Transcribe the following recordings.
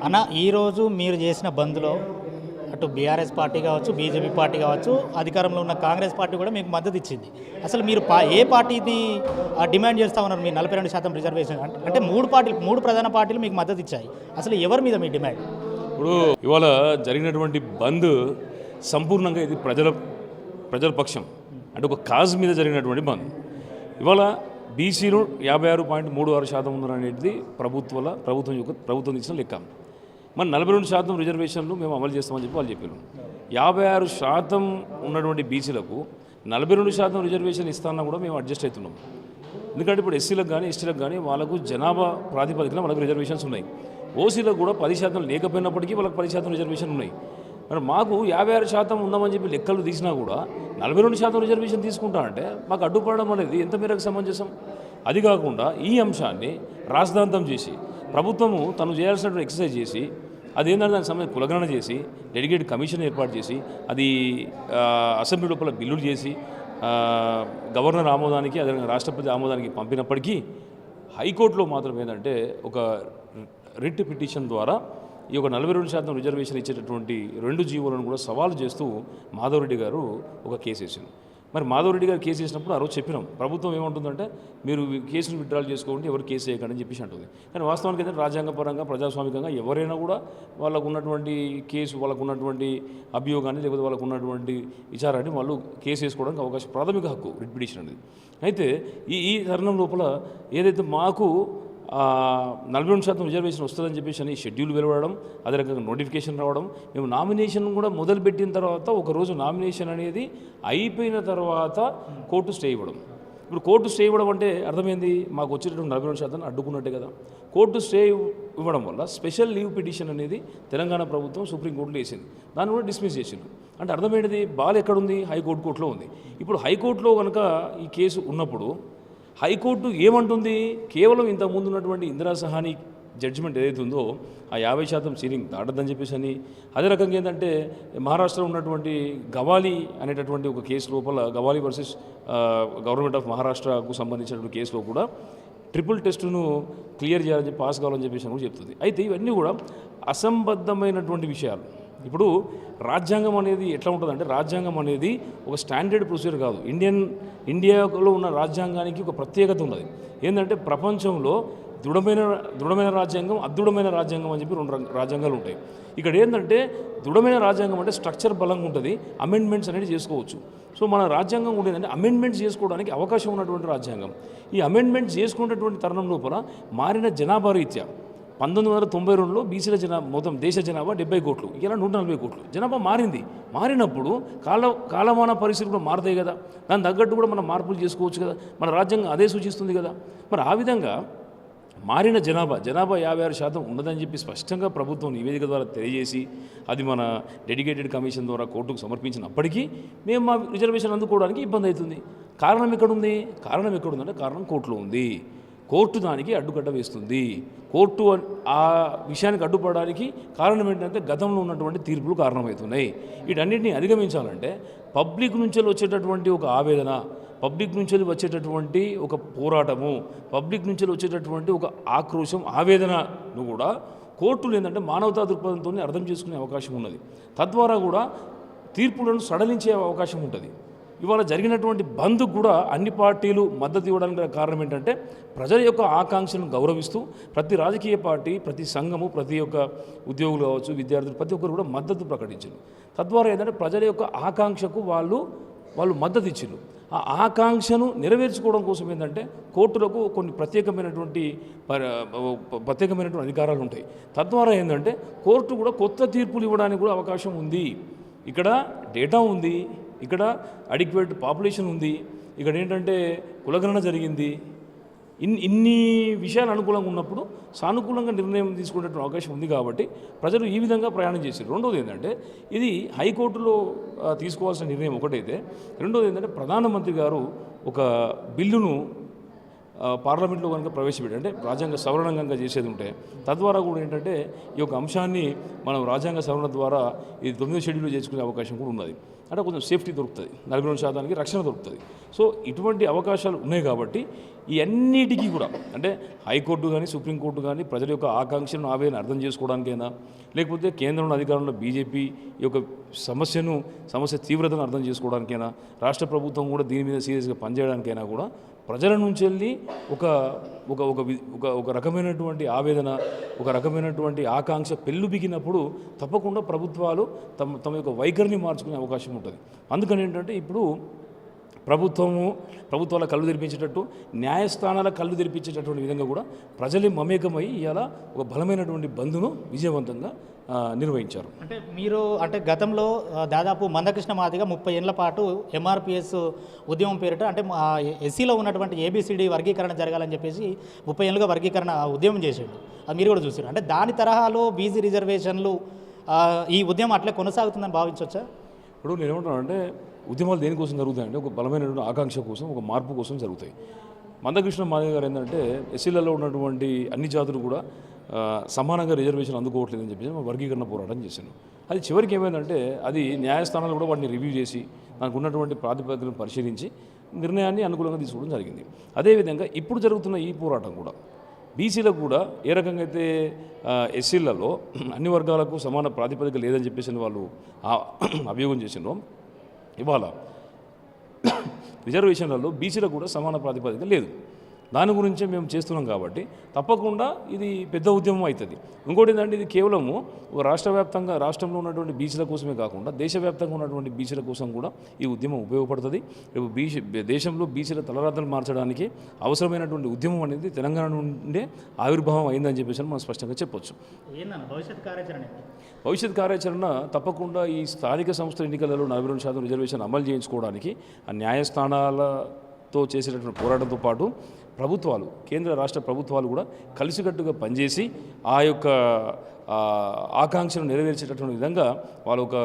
అన్న ఈరోజు మీరు చేసిన బంద్లో అటు బీఆర్ఎస్ పార్టీ కావచ్చు బీజేపీ పార్టీ కావచ్చు అధికారంలో ఉన్న కాంగ్రెస్ పార్టీ కూడా మీకు మద్దతు ఇచ్చింది. అసలు మీరు పా ఏ పార్టీని ఆ, డిమాండ్ చేస్తా ఉన్నారు మీ నలభై రెండు శాతం రిజర్వేషన్? అంటే- మూడు పార్టీలు మూడు ప్రధాన పార్టీలు మీకు మద్దతు ఇచ్చాయి. అసలు ఎవరి మీద మీ డిమాండ్? ఇప్పుడు ఇవాళ జరిగినటువంటి బంద్ సంపూర్ణంగా ఇది ప్రజల ప్రజల పక్షం. అంటే ఒక కాజ్ మీద జరిగినటువంటి బంద్. ఇవాళ బీసీలు యాభై ఆరు పాయింట్ మూడు ఆరు శాతం ఉన్నారనేది ప్రభుత్వాల ప్రభుత్వం యొక్క ప్రభుత్వం ఇచ్చిన లెక్క. మరి నలభై రెండు శాతం రిజర్వేషన్లు మేము అమలు చేస్తామని చెప్పి వాళ్ళు చెప్పారు యాభై ఆరు శాతం ఉన్నటువంటి బీసీలకు నలభై రెండు శాతం రిజర్వేషన్ ఇస్తానన్నా కూడా మేము అడ్జస్ట్ అవుతున్నాం. ఎందుకంటే ఇప్పుడు ఎస్సీలకు కానీ ఎస్టీలకు కానీ వాళ్ళకు జనాభా ప్రాతిపదికన వాళ్ళకి రిజర్వేషన్స్ ఉన్నాయి. ఓసీలకు కూడా పది శాతం లేకపోయినప్పటికీ వాళ్ళకి పది శాతం రిజర్వేషన్ ఉన్నాయి. మరి మాకు యాభై ఆరు శాతం ఉందామని చెప్పి లెక్కలు తీసినా కూడా నలభై రెండు శాతం రిజర్వేషన్ తీసుకుంటా అంటే మాకు అడ్డుపడడం అనేది ఎంత మేరకు సమంజసం? అది కాకుండా ఈ అంశాన్ని రాజధాంతం చేసి ప్రభుత్వము తను చేయాల్సినటువంటి ఎక్సర్సైజ్ చేసి అదేంటంటే దానికి సంబంధించి కులగణన చేసి డెడికేట్ కమిషన్ ఏర్పాటు చేసి అది అసెంబ్లీ లోపల బిల్లులు చేసి గవర్నర్ ఆమోదానికి అదేవిధంగా రాష్ట్రపతి ఆమోదానికి పంపినప్పటికీ హైకోర్టులో మాత్రం ఏంటంటే ఒక రిట్ పిటిషన్ ద్వారా ఈ యొక్క నలభై రెండు శాతం రిజర్వేషన్ ఇచ్చేటటువంటి రెండు జీవోలను కూడా సవాలు చేస్తూ మాధవరెడ్డి గారు ఒక కేసు వేసింది మరి మాధవరెడ్డి గారు కేసు వేసినప్పుడు ఆ రోజు చెప్పినాం. ప్రభుత్వం ఏమంటుందంటే మీరు కేసులు విత్డ్రాల్ చేసుకోండి ఎవరు కేసు వేయకండి అని చెప్పేసి అంటుంది. కానీ వాస్తవానికి అయితే రాజ్యాంగపరంగా ప్రజాస్వామికంగా ఎవరైనా కూడా వాళ్ళకు ఉన్నటువంటి కేసు వాళ్ళకు ఉన్నటువంటి అభియోగాన్ని లేకపోతే వాళ్ళకు ఉన్నటువంటి విచారాన్ని వాళ్ళు కేసు వేసుకోవడానికి అవకాశం ప్రాథమిక హక్కు రిట్ పిటిషన్ అనేది అయితే ఈ ఈ తరుణం లోపల ఏదైతే మాకు నలభై రెండు శాతం రిజర్వేషన్ వస్తుందని చెప్పేసి అని షెడ్యూల్ వెలువడడం అదే రకంగా నోటిఫికేషన్ రావడం మేము నామినేషన్ కూడా మొదలుపెట్టిన తర్వాత ఒకరోజు నామినేషన్ అనేది అయిపోయిన తర్వాత కోర్టు స్టే ఇవ్వడం. ఇప్పుడు కోర్టు స్టే ఇవ్వడం అంటే అర్థమైంది? మాకు వచ్చేటటువంటి నలభై రెండు శాతం అడ్డుకున్నట్టే కదా. కోర్టు స్టే ఇవ్వడం వల్ల స్పెషల్ లీవ్ పిటిషన్ అనేది తెలంగాణ ప్రభుత్వం సుప్రీంకోర్టులో వేసింది. దాన్ని కూడా డిస్మిస్ చేసింది అంటే అర్థమైనది బాల్ ఎక్కడుంది? హైకోర్టు కోర్టులో ఉంది. ఇప్పుడు హైకోర్టులో కనుక ఈ కేసు ఉన్నప్పుడు హైకోర్టు ఏమంటుంది? కేవలం ఇంతకుముందు ఉన్నటువంటి ఇందిరా సహాని జడ్జిమెంట్ ఏదైతే ఉందో ఆ యాభై శాతం సీలింగ్ దాటద్దని చెప్పేసి అని. అదే రకంగా ఏంటంటే మహారాష్ట్రలో ఉన్నటువంటి గవాలి అనేటటువంటి ఒక కేసు లోపల గవాలి వర్సెస్ గవర్నమెంట్ ఆఫ్ మహారాష్ట్రకు సంబంధించినటువంటి కేసులో కూడా ట్రిపుల్ టెస్టును క్లియర్ చేయాలని చెప్పి పాస్ కావాలని చెప్పేసి అని కూడా చెప్తుంది. అయితే ఇవన్నీ కూడా అసంబద్ధమైనటువంటి విషయాలు. ఇప్పుడు రాజ్యాంగం అనేది ఎట్లా ఉంటుందంటే రాజ్యాంగం అనేది ఒక స్టాండర్డ్ ప్రొసీజర్ కాదు. ఇండియన్ ఇండియాలో ఉన్న రాజ్యాంగానికి ఒక ప్రత్యేకత ఉన్నది. ఏంటంటే ప్రపంచంలో దృఢమైన దృఢమైన రాజ్యాంగం అదృఢమైన రాజ్యాంగం అని చెప్పి రెండు రాజ్యాంగాలు ఉంటాయి. ఇక్కడ ఏంటంటే దృఢమైన రాజ్యాంగం అంటే స్ట్రక్చర్ బలంగా ఉంటుంది అమెండ్మెంట్స్ అనేది చేసుకోవచ్చు. సో మన రాజ్యాంగం ఉండేదంటే అమెండ్మెంట్స్ చేసుకోవడానికి అవకాశం ఉన్నటువంటి రాజ్యాంగం. ఈ అమెండ్మెంట్స్ చేసుకున్నటువంటి తరుణం లోపల మారిన జనాభా రీత్యా పంతొమ్మిది వందల తొంభై రెండులో బీసీల జనాభా మొత్తం దేశ జనాభా డెబ్బై కోట్లు ఇలా నూట నలభై కోట్లు. జనాభా మారింది. మారినప్పుడు కాల కాలమాన పరిస్థితులు కూడా మారుతాయి కదా. దాని తగ్గట్టు కూడా మనం మార్పులు చేసుకోవచ్చు కదా. మన రాజ్యాంగం అదే సూచిస్తుంది కదా. మరి ఆ విధంగా మారిన జనాభా జనాభా యాభై ఆరు శాతం ఉన్నదని చెప్పి స్పష్టంగా ప్రభుత్వం నివేదిక ద్వారా తెలియజేసి అది మన డెడికేటెడ్ కమిషన్ ద్వారా కోర్టుకు సమర్పించినప్పటికీ మేము మా రిజర్వేషన్ అందుకోవడానికి ఇబ్బంది అవుతుంది. కారణం ఎక్కడుంది? కారణం ఎక్కడుందంటే కారణం కోర్టులో ఉంది. కోర్టు దానికి అడ్డుకట్ట వేస్తుంది. కోర్టు ఆ విషయానికి అడ్డుపడడానికి కారణం ఏంటంటే గతంలో ఉన్నటువంటి తీర్పులు కారణమవుతున్నాయి. వీటన్నిటిని అధిగమించాలంటే పబ్లిక్ నుంచి వచ్చేటటువంటి ఒక ఆవేదన పబ్లిక్ నుంచి వచ్చేటటువంటి ఒక పోరాటము పబ్లిక్ నుంచి వచ్చేటటువంటి ఒక ఆక్రోశం ఆవేదనను కూడా కోర్టులు ఏంటంటే మానవతా దృక్పథంతో అర్థం చేసుకునే అవకాశం ఉన్నది. తద్వారా కూడా తీర్పులను సడలించే అవకాశం ఉంటుంది. ఇవాళ జరిగినటువంటి బంద్ కూడా అన్ని పార్టీలు మద్దతు ఇవ్వడానికి కారణం ఏంటంటే ప్రజల యొక్క ఆకాంక్షలను గౌరవిస్తూ ప్రతి రాజకీయ పార్టీ ప్రతి సంఘము ప్రతి ఒక్క ఉద్యోగులు కావచ్చు విద్యార్థులు ప్రతి ఒక్కరు కూడా మద్దతు ప్రకటించారు తద్వారా ఏంటంటే ప్రజల యొక్క ఆకాంక్షకు వాళ్ళు వాళ్ళు మద్దతు ఇచ్చారు ఆ ఆకాంక్షను నెరవేర్చుకోవడం కోసం ఏంటంటే కోర్టులకు కొన్ని ప్రత్యేకమైనటువంటి ప్రత్యేకమైనటువంటి అధికారాలు ఉంటాయి. తద్వారా ఏంటంటే కోర్టు కూడా కొత్త తీర్పులు ఇవ్వడానికి కూడా అవకాశం ఉంది. ఇక్కడ డేటా ఉంది. ఇక్కడ అడిక్వేట్ పాపులేషన్ ఉంది. ఇక్కడ ఏంటంటే కులగణన జరిగింది. ఇన్ ఇన్ని విషయాలు అనుకూలంగా ఉన్నప్పుడు సానుకూలంగా నిర్ణయం తీసుకునేటువంటి అవకాశం ఉంది కాబట్టి ప్రజలు ఈ విధంగా ప్రయాణం చేశారు. రెండోది ఏంటంటే ఇది హైకోర్టులో తీసుకోవాల్సిన నిర్ణయం ఒకటైతే రెండోది ఏంటంటే ప్రధానమంత్రి గారు ఒక బిల్లును పార్లమెంట్లో కనుక ప్రవేశపెట్టి అంటే రాజ్యాంగ సవరణ కనుక చేసేది ఉంటే తద్వారా కూడా ఏంటంటే ఈ యొక్క అంశాన్ని మనం రాజ్యాంగ సవరణ ద్వారా ఇది తొమ్మిదో షెడ్యూల్ చేసుకునే అవకాశం కూడా ఉన్నది. అంటే కొంచెం సేఫ్టీ దొరుకుతుంది. నలభై రెండు శాతానికి రక్షణ దొరుకుతుంది. సో ఇటువంటి అవకాశాలు ఉన్నాయి కాబట్టి ఈ అన్నిటికీ కూడా అంటే హైకోర్టు కానీ సుప్రీంకోర్టు కానీ ప్రజల యొక్క ఆకాంక్షలను ఆవేదన అర్థం చేసుకోవడానికైనా లేకపోతే కేంద్రంలో అధికారంలో బీజేపీ ఈ యొక్క సమస్యను సమస్య తీవ్రతను అర్థం చేసుకోవడానికైనా రాష్ట్ర ప్రభుత్వం కూడా దీని మీద సీరియస్గా పనిచేయడానికైనా కూడా ప్రజల నుంచి వెళ్ళి ఒక ఒక ఒక వి- ఒక ఒక రకమైనటువంటి ఆవేదన ఒక రకమైనటువంటి ఆకాంక్ష పెళ్ళు బిగినప్పుడు తప్పకుండా ప్రభుత్వాలు తమ తమ యొక్క వైఖరిని మార్చుకునే అవకాశం ఉంటుంది. అందుకని ఏంటంటే ఇప్పుడు ప్రభుత్వము ప్రభుత్వాల కళ్ళు తెరిపించేటట్టు న్యాయస్థానాల కళ్ళు తెరిపించేటటువంటి విధంగా కూడా ప్రజలే మమేకమై ఇవాళ ఒక బలమైనటువంటి బంద్ను విజయవంతంగా నిర్వహించారు. అంటే మీరు అంటే గతంలో దాదాపు మందకృష్ణ మాదిగా ముప్పై ఏళ్ళ పాటు ఎంఆర్పిఎస్ ఉద్యమం పేరిట అంటే మా ఎస్సీలో ఉన్నటువంటి ఏబిసిడి వర్గీకరణ జరగాలని చెప్పేసి ముప్పై ఏళ్ళుగా వర్గీకరణ ఉద్యమం చేసిండు. అది మీరు కూడా చూసారు అంటే దాని తరహాలో బీసీ రిజర్వేషన్లు ఈ ఉద్యమం అట్లే కొనసాగుతుందని భావించవచ్చా? ఇప్పుడు నేను ఏమంటానంటే ఉద్యమాలు దేనికోసం జరుగుతాయంటే ఒక బలమైనటువంటి ఆకాంక్ష కోసం ఒక మార్పు కోసం జరుగుతాయి. మందకృష్ణ మాదయ్య గారు ఏంటంటే ఎస్సీలలో ఉన్నటువంటి అన్ని జాతులు కూడా సమానంగా రిజర్వేషన్ అందుకోవట్లేదని చెప్పేసి వర్గీకరణ పోరాటం చేశాను అది చివరికి ఏమైందంటే అది న్యాయస్థానాలు కూడా వాటిని రివ్యూ చేసి దానికి ఉన్నటువంటి ప్రాతిపదికలను పరిశీలించి నిర్ణయాన్ని అనుకూలంగా తీసుకోవడం జరిగింది. అదేవిధంగా ఇప్పుడు జరుగుతున్న ఈ పోరాటం కూడా బీసీలకు కూడా ఏ రకంగా అయితే ఎస్సీలలో అన్ని వర్గాలకు సమాన ప్రాతిపదిక లేదని చెప్పేసి వాళ్ళు అభియోగం చేసిండ్రో ఇవాళ రిజర్వేషన్లలో బీసీలకు కూడా సమాన ప్రాతిపదిక లేదు. దాని గురించే మేము చేస్తున్నాం కాబట్టి తప్పకుండా ఇది పెద్ద ఉద్యమం అవుతుంది. ఇంకోటి ఏంటంటే ఇది కేవలము ఒక రాష్ట్ర వ్యాప్తంగా రాష్ట్రంలో ఉన్నటువంటి బీసీల కోసమే కాకుండా దేశవ్యాప్తంగా ఉన్నటువంటి బీసీల కోసం కూడా ఈ ఉద్యమం ఉపయోగపడుతుంది. రేపు బీసీ దేశంలో బీసీల తలరాతలు మార్చడానికి అవసరమైనటువంటి ఉద్యమం అనేది తెలంగాణ నుండే ఆవిర్భావం అయిందని చెప్పేసి మనం స్పష్టంగా చెప్పొచ్చు. భవిష్యత్ కార్యాచరణ భవిష్యత్ కార్యాచరణ తప్పకుండా ఈ స్థానిక సంస్థల ఎన్నికలలో నలభై రెండు శాతం రిజర్వేషన్ అమలు చేయించుకోవడానికి ఆ న్యాయస్థానాలతో చేసేటటువంటి పోరాటంతో పాటు ప్రభుత్వాలు కేంద్ర రాష్ట్ర ప్రభుత్వాలు కూడా కలిసికట్టుగా పనిచేసి ఆ యొక్క ఆకాంక్షను నెరవేర్చేటటువంటి విధంగా వాళ్ళు ఒక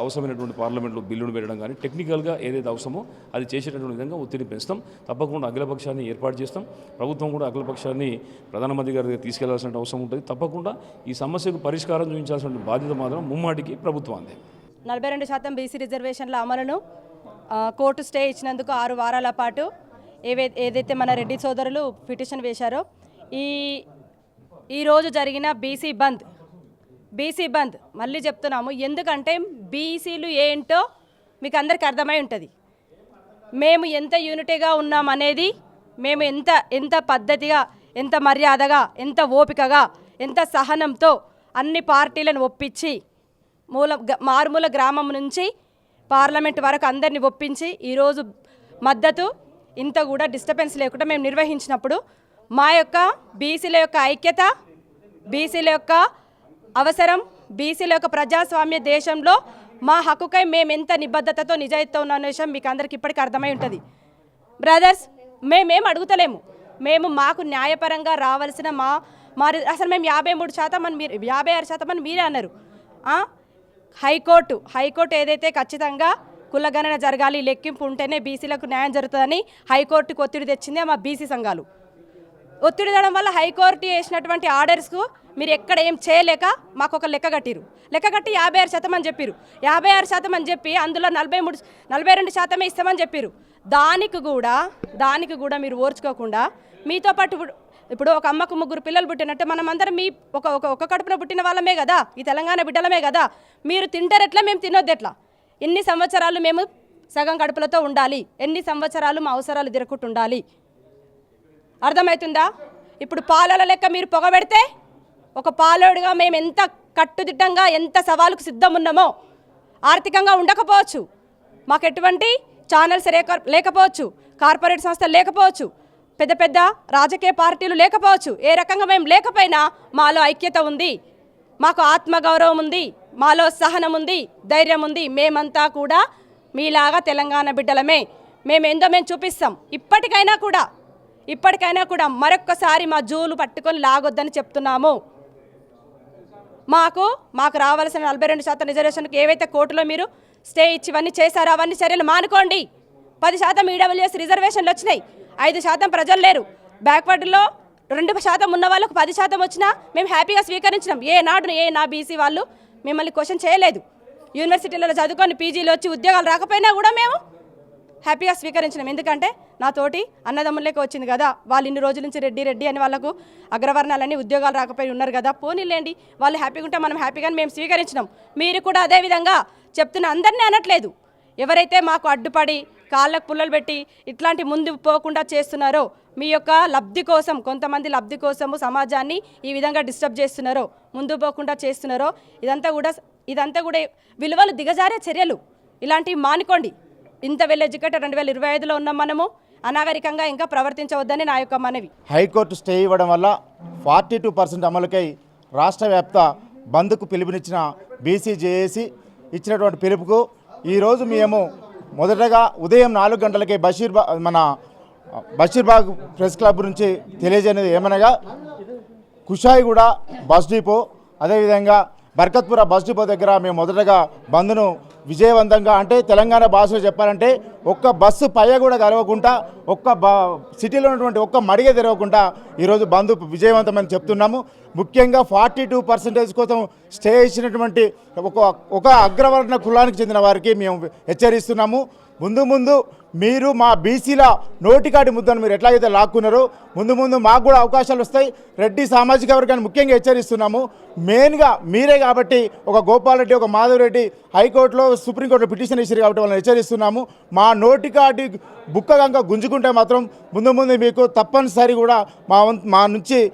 అవసరమైనటువంటి పార్లమెంట్లో బిల్లును పెట్టడం కానీ టెక్నికల్గా ఏదైతే అవసరమో అది చేసేటటువంటి విధంగా ఒత్తిడి పెంచుతాం. తప్పకుండా అఖిలపక్షాన్ని ఏర్పాటు చేస్తాం. ప్రభుత్వం కూడా అఖిలపక్షాన్ని ప్రధానమంత్రి గారి దగ్గర తీసుకెళ్ళాల్సిన అవసరం ఉంటుంది. తప్పకుండా ఈ సమస్యకు పరిష్కారం చూపించాల్సిన బాధ్యత మాత్రం ముమ్మాటికి ప్రభుత్వాన్ని నలభై రెండు శాతం బీసీ రిజర్వేషన్ల అమలును కోర్టు స్టే ఇచ్చినందుకు ఆరు వారాల పాటు ఏవై ఏదైతే మన రెడ్డి సోదరులు పిటిషన్ వేశారో ఈ ఈరోజు జరిగిన బీసీ బంద్ బీసీ బంద్ మళ్ళీ చెప్తున్నాము. ఎందుకంటే బీసీలు ఏంటో మీకు అందరికీ అర్థమై ఉంటుంది. మేము ఎంత యూనిటీగా ఉన్నామనేది మేము ఎంత ఎంత పద్ధతిగా ఎంత మర్యాదగా ఎంత ఓపికగా ఎంత సహనంతో అన్ని పార్టీలను ఒప్పించి మూల మారుమూల గ్రామం నుంచి పార్లమెంట్ వరకు అందరిని ఒప్పించి ఈరోజు మద్దతు ఇంత కూడా డిస్టర్బెన్స్ లేకుండా మేము నిర్వహించినప్పుడు మా యొక్క బీసీల యొక్క ఐక్యత బీసీల యొక్క అవసరం బీసీల యొక్క ప్రజాస్వామ్య దేశంలో మా హక్కుకై మేము ఎంత నిబద్ధతతో నిజాయితీతో ఉన్న విషయం మీకు అందరికి ఇప్పటికీ అర్థమై ఉంటుంది. బ్రదర్స్ మేమేం అడుగుతలేము. మేము మాకు న్యాయపరంగా రావాల్సిన మా మా అసలు మేము యాభై మూడు శాతం అని మీరు యాభై ఆరు శాతం అని మీరే అన్నారు. హైకోర్టు హైకోర్టు ఏదైతే ఖచ్చితంగా కులగణన జరగాలి లెక్కింపు ఉంటేనే బీసీలకు న్యాయం జరుగుతుందని హైకోర్టుకు ఒత్తిడి తెచ్చిందే మా బీసీ సంఘాలు. ఒత్తిడి తేవడం వల్ల హైకోర్టు వేసినటువంటి ఆర్డర్స్కు మీరు ఎక్కడ ఏం చేయలేక మాకు ఒక లెక్క కట్టిరు. లెక్క కట్టి యాభై ఆరు శాతం అని చెప్పారు. యాభై ఆరు శాతం అని చెప్పి అందులో నలభై మూడు నలభై రెండు శాతమే ఇస్తామని చెప్పారు. దానికి కూడా దానికి కూడా మీరు ఓర్చుకోకుండా మీతో పాటు ఇప్పుడు- ఇప్పుడు ఒక అమ్మకు ముగ్గురు పిల్లలు పుట్టినట్టు మనం అందరం మీ ఒక ఒక ఒక కడుపున పుట్టిన వాళ్ళమే కదా ఈ తెలంగాణ బిడ్డలమే కదా మీరు తింటారు ఎట్లా మేము తినొద్దు ఎట్లా? ఎన్ని సంవత్సరాలు మేము సగం కడుపులతో ఉండాలి? ఎన్ని సంవత్సరాలు మా అవసరాలు తిరగకుండా ఉండాలి అర్థమవుతుందా? ఇప్పుడు పాలల లెక్క మీరు పొగబెడితే ఒక పాలోడుగా మేము ఎంత కట్టుదిట్టంగా ఎంత సవాలుకు సిద్ధం ఉన్నామో ఆర్థికంగా ఉండకపోవచ్చు. మాకు ఎటువంటి ఛానల్స్ లేకపోవచ్చు. కార్పొరేట్ సంస్థలు లేకపోవచ్చు. పెద్ద పెద్ద రాజకీయ పార్టీలు లేకపోవచ్చు. ఏ రకంగా మేము లేకపోయినా మాలో ఐక్యత ఉంది. మాకు ఆత్మగౌరవం ఉంది. మాలో సహనం ఉంది ధైర్యం ఉంది మేమంతా కూడా మీలాగా తెలంగాణ బిడ్డలమే. మేమేందో మేము చూపిస్తాం. ఇప్పటికైనా కూడా ఇప్పటికైనా కూడా మరొక్కసారి మా జూలు పట్టుకొని లాగొద్దని చెప్తున్నాము. మాకు మాకు రావాల్సిన నలభై రెండు శాతం రిజర్వేషన్కి ఏవైతే కోర్టులో మీరు స్టే ఇచ్చి ఇవన్నీ చేశారో అవన్నీ చర్యలు మానుకోండి. పది శాతం ఈడబ్ల్యూఎస్ రిజర్వేషన్లు వచ్చినాయి. ఐదు శాతం ప్రజలు లేరు. బ్యాక్వర్డ్లో రెండు శాతం ఉన్న వాళ్ళకు పది శాతం వచ్చినా మేము హ్యాపీగా స్వీకరించినాం. ఏ నాడు ఏ నా బీసీ వాళ్ళు మిమ్మల్ని క్వశ్చన్ చేయలేదు. యూనివర్సిటీలలో చదువుకొని పీజీలో వచ్చి ఉద్యోగాలు రాకపోయినా కూడా మేము హ్యాపీగా స్వీకరించినాం. ఎందుకంటే నా తోటి అన్నదమ్ములకి వచ్చింది కదా. వాళ్ళు ఇన్ని రోజుల నుంచి రెడ్డి రెడ్డి అని వాళ్ళకు అగ్రవర్ణాలని ఉద్యోగాలు రాకపోయి ఉన్నారు కదా. పోనీలేండి వాళ్ళు హ్యాపీగా ఉంటే మనం హ్యాపీగానే మేము స్వీకరించినాం. మీరు కూడా అదేవిధంగా చెప్తున్న అందరినీ అనట్లేదు. ఎవరైతే మాకు అడ్డుపడి కాళ్ళకు పుల్లలు పెట్టి ఇట్లాంటి ముందు పోకుండా చేస్తున్నారో మీ యొక్క లబ్ధి కోసం కొంతమంది లబ్ధి కోసము సమాజాన్ని ఈ విధంగా డిస్టర్బ్ చేస్తున్నారో ముందు పోకుండా చేస్తున్నారో ఇదంతా కూడా ఇదంతా కూడా విలువలు దిగజారే చర్యలు. ఇలాంటివి మానుకోండి. ఇంత వెల్ ఎడ్యుకేటెడ్ రెండు వేల ఇరవై ఐదులో ఉన్నాం మనము అనాగరికంగా ఇంకా ప్రవర్తించవద్దని నా యొక్క మనవి. హైకోర్టు స్టే ఇవ్వడం వల్ల ఫార్టీ టూ పర్సెంట్ అమలుకై రాష్ట్ర వ్యాప్త బంద్కు పిలుపునిచ్చిన బీసీజేఏసి ఇచ్చినటువంటి పిలుపుకు ఈరోజు మేము మొదటగా ఉదయం నాలుగు గంటలకే బషీర్బా మన బషీర్బాగ్ ప్రెస్ క్లబ్ నుంచి తెలియజేయనిది ఏమనగా కుషాయిగూడ బస్ డిపో అదేవిధంగా బర్కత్పుర బస్ డిపో దగ్గర మేము మొదటగా బంద్ను విజయవంతంగా అంటే తెలంగాణ భాషలో చెప్పాలంటే ఒక్క బస్సు పయ్య కూడా కలవకుండా ఒక్క బ సిటీలో ఉన్నటువంటి ఒక్క మడిగ తెరవకుండా ఈరోజు బంద్ విజయవంతమని చెప్తున్నాము. ముఖ్యంగా ఫార్టీ టూ పర్సెంటేజ్ కోసం స్టే ఇచ్చినటువంటి ఒక ఒక అగ్రవర్ణ కులానికి చెందిన వారికి మేము హెచ్చరిస్తున్నాము. ముందు ముందు మీరు మా బీసీల నోటికాటి ముద్దను మీరు ఎట్లాగైతే లాక్కున్నారో ముందు ముందు మాకు కూడా అవకాశాలు వస్తాయి. రెడ్డి సామాజిక వర్గాన్ని ముఖ్యంగా హెచ్చరిస్తున్నాము. మెయిన్గా మీరే కాబట్టి ఒక గోపాలరెడ్డి ఒక మాధవరెడ్డి హైకోర్టులో సుప్రీంకోర్టులో పిటిషన్ ఇచ్చారు కాబట్టి వాళ్ళని హెచ్చరిస్తున్నాము. మా నోటికాటి బుక్క కనుక గుంజుకుంటే మాత్రం ముందు ముందు మీకు తప్పనిసరి కూడా మా వం- మా నుంచి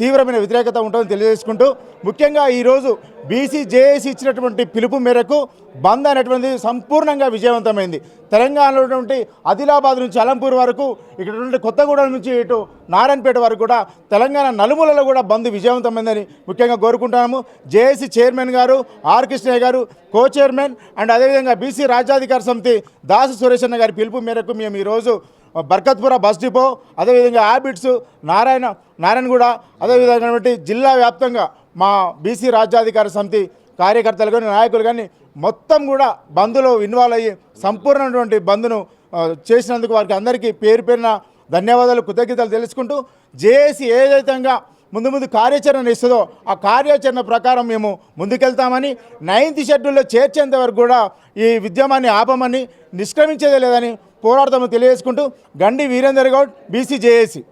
తీవ్రమైన వ్యతిరేకత ఉంటుందని తెలియజేసుకుంటూ ముఖ్యంగా ఈరోజు బీసీ జేఏసీ ఇచ్చినటువంటి పిలుపు మేరకు బంద్ అనేటువంటిది సంపూర్ణంగా విజయవంతమైంది. తెలంగాణలో ఉన్నటువంటి ఆదిలాబాద్ నుంచి అలంపూర్ వరకు ఇక్కడ నుండి కొత్తగూడెం నుంచి ఇటు నారాయణపేట వరకు కూడా తెలంగాణ నలుమూలలో కూడా బంద్ విజయవంతమైందని ముఖ్యంగా కోరుకుంటున్నాము. జేఏసీ చైర్మన్ గారు ఆర్ కృష్ణయ్య గారు కో చైర్మన్ అండ్ అదేవిధంగా బీసీ రాజ్యాధికార సమితి దాసు సురేష్ అన్న గారి పిలుపు మేరకు మేము ఈరోజు బర్కత్పుర బస్ డిపో అదేవిధంగా హ్యాబిట్స్ నారాయణ నారాయణగూడ అదేవిధంగా జిల్లా వ్యాప్తంగా మా బీసీ రాజ్యాధికార సమితి కార్యకర్తలు కానీ నాయకులు కానీ మొత్తం కూడా బంద్లో ఇన్వాల్వ్ అయ్యి సంపూర్ణమైనటువంటి బంద్ను చేసినందుకు వారికి అందరికీ పేరు పేరున ధన్యవాదాలు కృతజ్ఞతలు తెలుసుకుంటూ జేఏసీ ఏదైతంగా ముందు ముందు కార్యాచరణ ఇస్తుందో ఆ కార్యాచరణ ప్రకారం మేము ముందుకెళ్తామని నైన్త్ షెడ్యూల్లో చేర్చేంత వరకు కూడా ఈ ఉద్యమాన్ని ఆపమని నిష్క్రమించేదే లేదని పోరాడతామని తెలియజేసుకుంటూ గండి వీరేందర్ గౌడ్ బీసీ జేఏసీ.